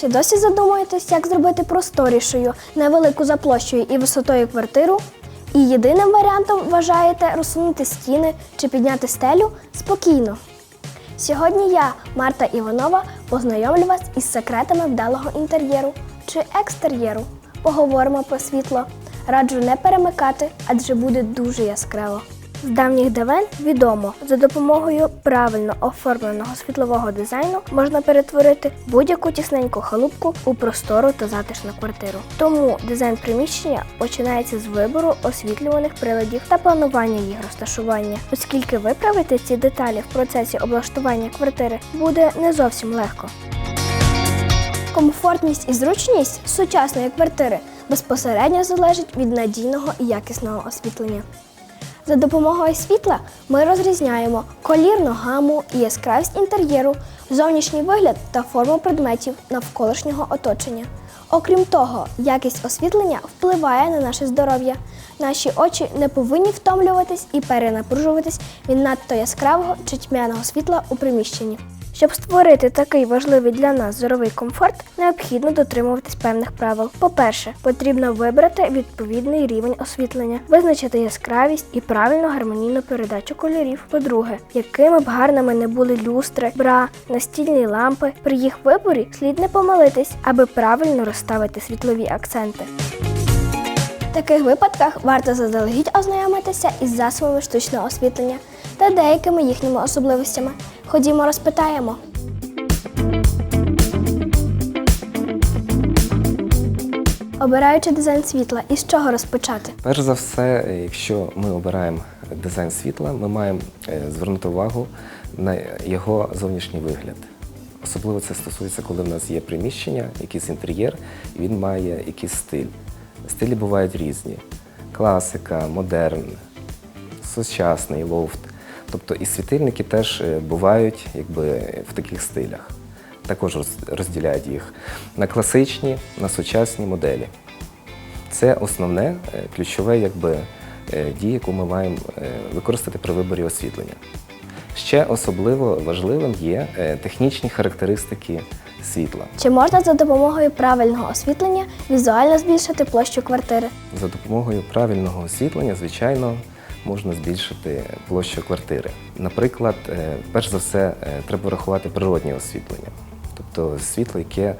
Чи досі задумуєтесь, як зробити просторішою, невелику за площею і висотою квартиру? І єдиним варіантом вважаєте розсунути стіни чи підняти стелю спокійно. Сьогодні я, Марта Іванова, познайомлю вас із секретами вдалого інтер'єру чи екстер'єру. Поговоримо про світло. Раджу не перемикати, адже буде дуже яскраво. З давніх давен відомо, за допомогою правильно оформленого світлового дизайну можна перетворити будь-яку тісненьку халупку у простору та затишну квартиру. Тому дизайн приміщення починається з вибору освітлюваних приладів та планування їх розташування, оскільки виправити ці деталі в процесі облаштування квартири буде не зовсім легко. Комфортність і зручність сучасної квартири безпосередньо залежить від надійного і якісного освітлення. За допомогою світла ми розрізняємо колірну гаму яскравість інтер'єру, зовнішній вигляд та форму предметів навколишнього оточення. Окрім того, якість освітлення впливає на наше здоров'я. Наші очі не повинні втомлюватись і перенапружуватись від надто яскравого чи тьмяного світла у приміщенні. Щоб створити такий важливий для нас зоровий комфорт, необхідно дотримуватись певних правил. По-перше, потрібно вибрати відповідний рівень освітлення, визначити яскравість і правильну гармонійну передачу кольорів. По-друге, якими б гарними не були люстри, бра, настільні лампи, при їх виборі слід не помилитись, аби правильно розставити світлові акценти. В таких випадках варто заздалегідь ознайомитися із засобами штучного освітлення та деякими їхніми особливостями. Ходімо, розпитаємо. Обираючи дизайн світла, із чого розпочати? Перш за все, якщо ми обираємо дизайн світла, ми маємо е, звернути увагу на його зовнішній вигляд. Особливо це стосується, коли в нас є приміщення, якийсь інтер'єр, він має якийсь стиль. Стилі бувають різні: класика, модерн, сучасний, лофт. Тобто і світильники теж е, бувають якби, в таких стилях. Також розділяють їх на класичні, на сучасні моделі. Це основне е, ключове якби, е, яку ми маємо використати при виборі освітлення. Ще особливо важливим є технічні характеристики світла. Чи можна за допомогою правильного освітлення візуально збільшити площу квартири? За допомогою правильного освітлення, звичайно, можна збільшити площу квартири. Наприклад, е, перш за все, е, треба врахувати природнє освітлення, тобто світло, яке е,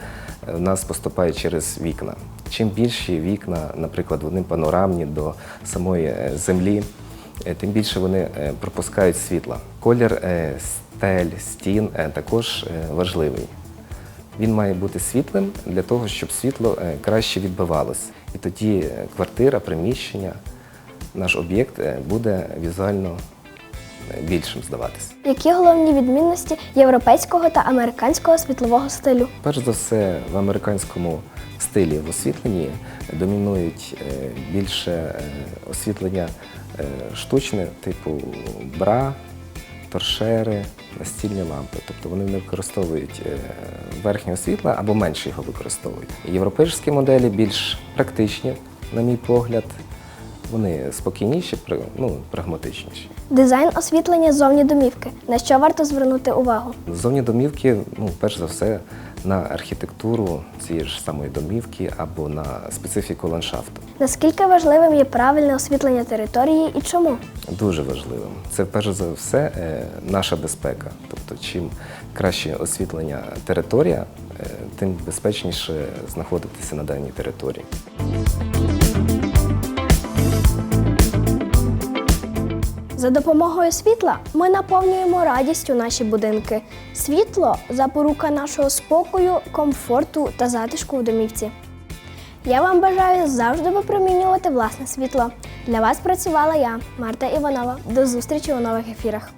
в нас поступає через вікна. Чим більші вікна, наприклад, вони панорамні до самої землі, тим більше вони пропускають світла. Колір стель, стін також важливий. Він має бути світлим для того, щоб світло краще відбивалось. І тоді квартира, приміщення, наш об'єкт е, буде візуально е, більшим здаватися. Які головні відмінності європейського та американського світлового стилю? Перш за все, в американському стилі в освітленні домінують е, більше освітлення штучне, типу бра, торшери, настільні лампи. Тобто вони не використовують верхнього світла або менше його використовують. Європейські моделі більш практичні, на мій погляд. Вони спокійніші, ну, прагматичніші. Дизайн освітлення зовні домівки. На що варто звернути увагу? Зовні домівки, ну, перш за все, на архітектуру цієї ж самої домівки або на специфіку ландшафту. Наскільки важливим є правильне освітлення території і чому? Дуже важливим. Це перш за все е, наша безпека. Тобто, чим краще освітлення територія, е, тим безпечніше знаходитися на даній території. За допомогою світла ми наповнюємо радістю наші будинки. Світло запорука нашого спокою, комфорту та затишку в домівці. Я вам бажаю завжди випромінювати власне світло. Для вас працювала я, Марта Іванова. До зустрічі у нових ефірах.